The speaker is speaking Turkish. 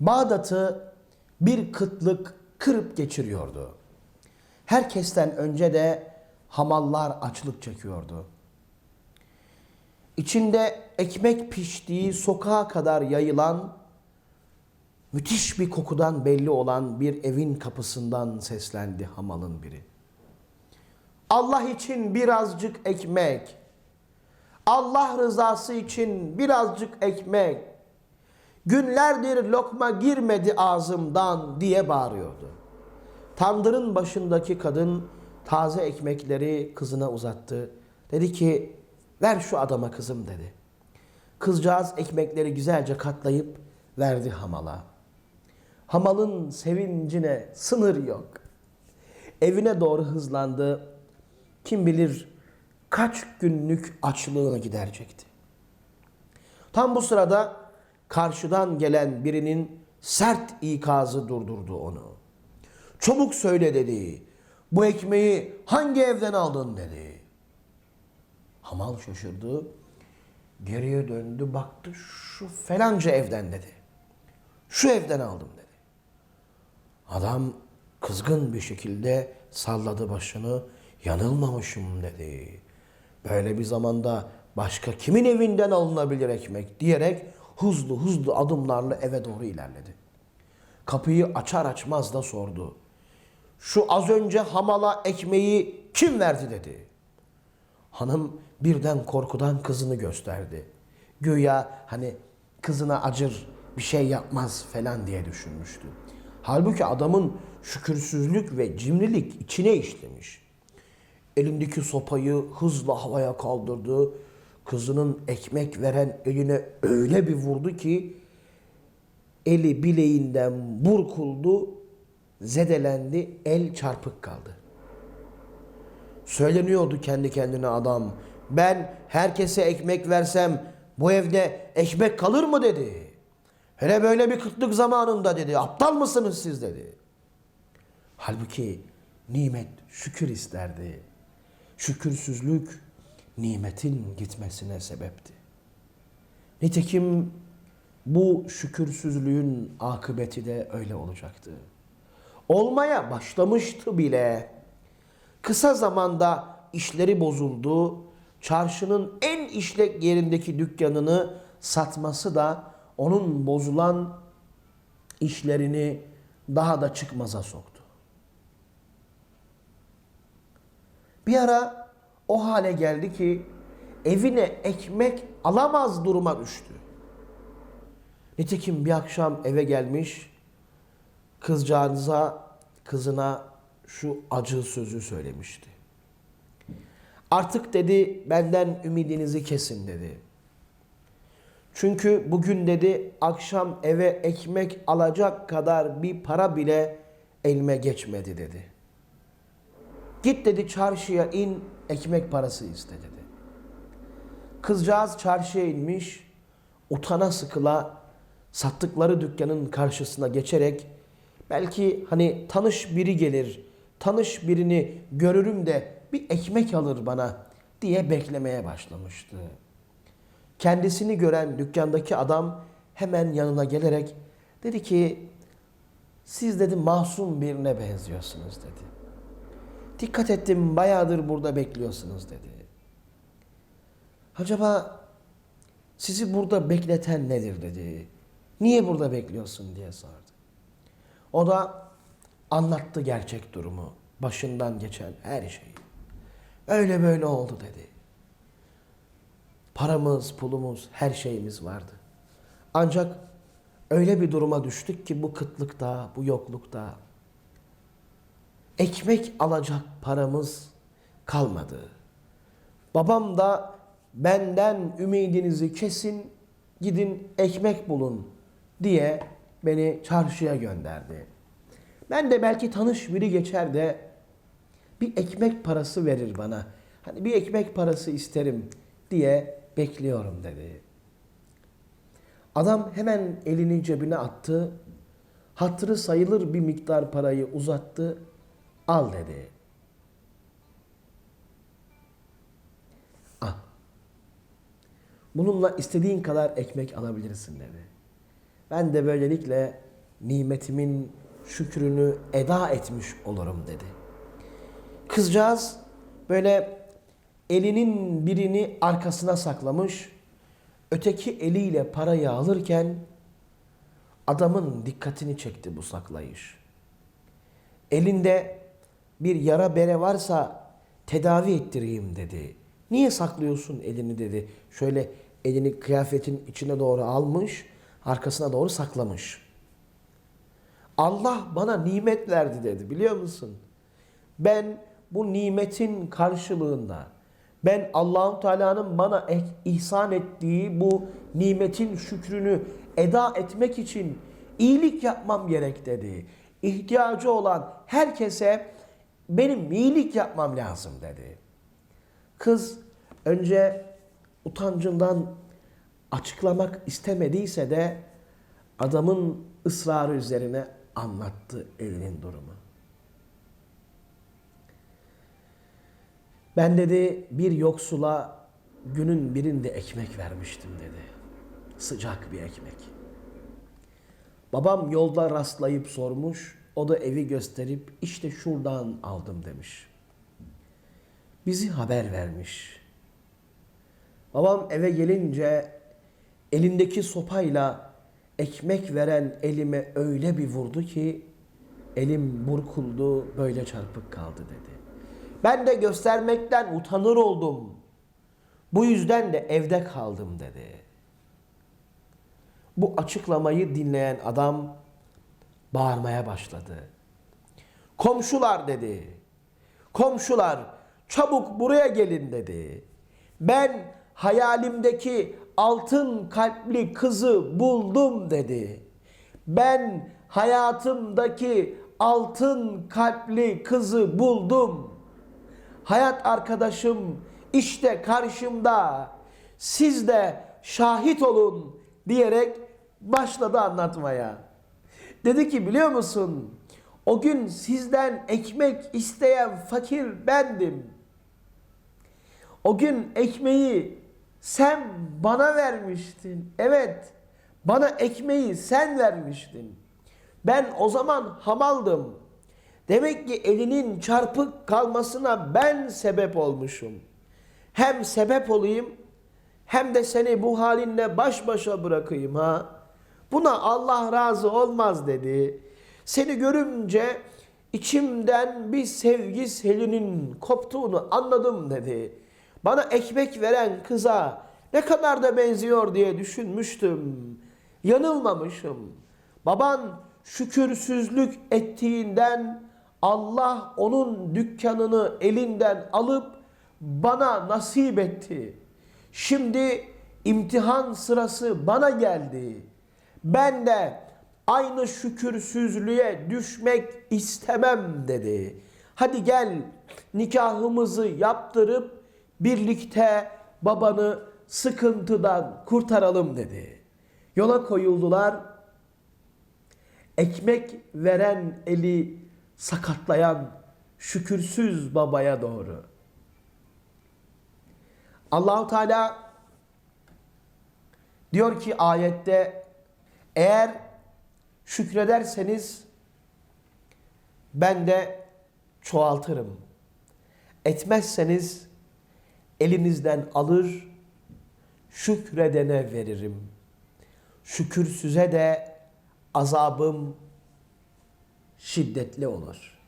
Bağdat'ı bir kıtlık kırıp geçiriyordu. Herkesten önce de hamallar açlık çekiyordu. İçinde ekmek piştiği sokağa kadar yayılan, müthiş bir kokudan belli olan bir evin kapısından seslendi hamalın biri. Allah için birazcık ekmek, Allah rızası için birazcık ekmek, günlerdir lokma girmedi ağzımdan diye bağırıyordu. Tandırın başındaki kadın taze ekmekleri kızına uzattı. Dedi ki ver şu adama kızım dedi. Kızcağız ekmekleri güzelce katlayıp verdi hamala. Hamalın sevincine sınır yok. Evine doğru hızlandı. Kim bilir kaç günlük açlığını giderecekti. Tam bu sırada karşıdan gelen birinin sert ikazı durdurdu onu. Çabuk söyle dedi. Bu ekmeği hangi evden aldın dedi. Hamal şaşırdı. Geriye döndü baktı şu falanca evden dedi. Şu evden aldım dedi. Adam kızgın bir şekilde salladı başını. Yanılmamışım dedi. Böyle bir zamanda başka kimin evinden alınabilir ekmek diyerek hızlı hızlı adımlarla eve doğru ilerledi. Kapıyı açar açmaz da sordu. Şu az önce hamala ekmeği kim verdi dedi. Hanım birden korkudan kızını gösterdi. Güya hani kızına acır bir şey yapmaz falan diye düşünmüştü. Halbuki adamın şükürsüzlük ve cimrilik içine işlemiş. Elindeki sopayı hızla havaya kaldırdı. Kızının ekmek veren eline öyle bir vurdu ki eli bileğinden burkuldu, zedelendi, el çarpık kaldı. Söyleniyordu kendi kendine adam. Ben herkese ekmek versem bu evde ekmek kalır mı dedi. Hele böyle bir kıtlık zamanında dedi. Aptal mısınız siz dedi. Halbuki nimet şükür isterdi. Şükürsüzlük nimetin gitmesine sebepti. Nitekim bu şükürsüzlüğün akıbeti de öyle olacaktı. Olmaya başlamıştı bile. Kısa zamanda işleri bozuldu. Çarşının en işlek yerindeki dükkanını satması da onun bozulan işlerini daha da çıkmaza soktu. Bir ara o hale geldi ki evine ekmek alamaz duruma düştü. Nitekim bir akşam eve gelmiş kızcağıza kızına şu acı sözü söylemişti. Artık dedi benden ümidinizi kesin dedi. Çünkü bugün dedi akşam eve ekmek alacak kadar bir para bile elime geçmedi dedi. Git dedi çarşıya in ekmek parası iste dedi. Kızcağız çarşıya inmiş utana sıkıla sattıkları dükkanın karşısına geçerek belki hani tanış biri gelir, tanış birini görürüm de bir ekmek alır bana diye beklemeye başlamıştı. Kendisini gören dükkandaki adam hemen yanına gelerek dedi ki siz dedi masum birine benziyorsunuz dedi. Dikkat ettim bayağıdır burada bekliyorsunuz dedi. Acaba sizi burada bekleten nedir dedi. Niye burada bekliyorsun diye sordu. O da anlattı gerçek durumu. Başından geçen her şeyi. Öyle böyle oldu dedi. Paramız, pulumuz, her şeyimiz vardı. Ancak öyle bir duruma düştük ki bu kıtlıkta, bu yoklukta ekmek alacak paramız kalmadı. Babam da benden ümidinizi kesin, gidin ekmek bulun diye beni çarşıya gönderdi. Ben de belki tanış biri geçer de bir ekmek parası verir bana. Hani bir ekmek parası isterim diye bekliyorum dedi. Adam hemen elini cebine attı. Hatırı sayılır bir miktar parayı uzattı. Al dedi. Al. Bununla istediğin kadar ekmek alabilirsin dedi. Ben de böylelikle nimetimin şükrünü eda etmiş olurum dedi. Kızcağız böyle elinin birini arkasına saklamış, öteki eliyle parayı alırken adamın dikkatini çekti bu saklayış. Elinde bir yara bere varsa tedavi ettireyim dedi. Niye saklıyorsun elini dedi. Şöyle elini kıyafetin içine doğru almış, arkasına doğru saklamış. Allah bana nimet verdi dedi biliyor musun? Ben bu nimetin karşılığında ben Allahu Teala'nın bana eh- ihsan ettiği bu nimetin şükrünü eda etmek için iyilik yapmam gerek dedi. İhtiyacı olan herkese benim iyilik yapmam lazım dedi. Kız önce utancından açıklamak istemediyse de adamın ısrarı üzerine anlattı elinin durumu. Ben dedi bir yoksula günün birinde ekmek vermiştim dedi. Sıcak bir ekmek. Babam yolda rastlayıp sormuş. O da evi gösterip işte şuradan aldım demiş. Bizi haber vermiş. Babam eve gelince elindeki sopayla ekmek veren elime öyle bir vurdu ki elim burkuldu böyle çarpık kaldı dedi. Ben de göstermekten utanır oldum. Bu yüzden de evde kaldım dedi. Bu açıklamayı dinleyen adam bağırmaya başladı. Komşular dedi. Komşular çabuk buraya gelin dedi. Ben hayalimdeki altın kalpli kızı buldum dedi. Ben hayatımdaki altın kalpli kızı buldum. Hayat arkadaşım işte karşımda. Siz de şahit olun diyerek başladı anlatmaya. Dedi ki biliyor musun? O gün sizden ekmek isteyen fakir bendim. O gün ekmeği sen bana vermiştin. Evet, bana ekmeği sen vermiştin. Ben o zaman hamaldım. Demek ki elinin çarpık kalmasına ben sebep olmuşum. Hem sebep olayım hem de seni bu halinle baş başa bırakayım ha. Buna Allah razı olmaz dedi. Seni görünce içimden bir sevgi selinin koptuğunu anladım dedi. Bana ekmek veren kıza ne kadar da benziyor diye düşünmüştüm. Yanılmamışım. Baban şükürsüzlük ettiğinden Allah onun dükkanını elinden alıp bana nasip etti. Şimdi imtihan sırası bana geldi. Ben de aynı şükürsüzlüğe düşmek istemem dedi. Hadi gel nikahımızı yaptırıp birlikte babanı sıkıntıdan kurtaralım dedi. Yola koyuldular. Ekmek veren eli sakatlayan şükürsüz babaya doğru. Allahu Teala diyor ki ayette eğer şükrederseniz ben de çoğaltırım. Etmezseniz elinizden alır şükredene veririm. Şükürsüze de azabım şiddetli olur.''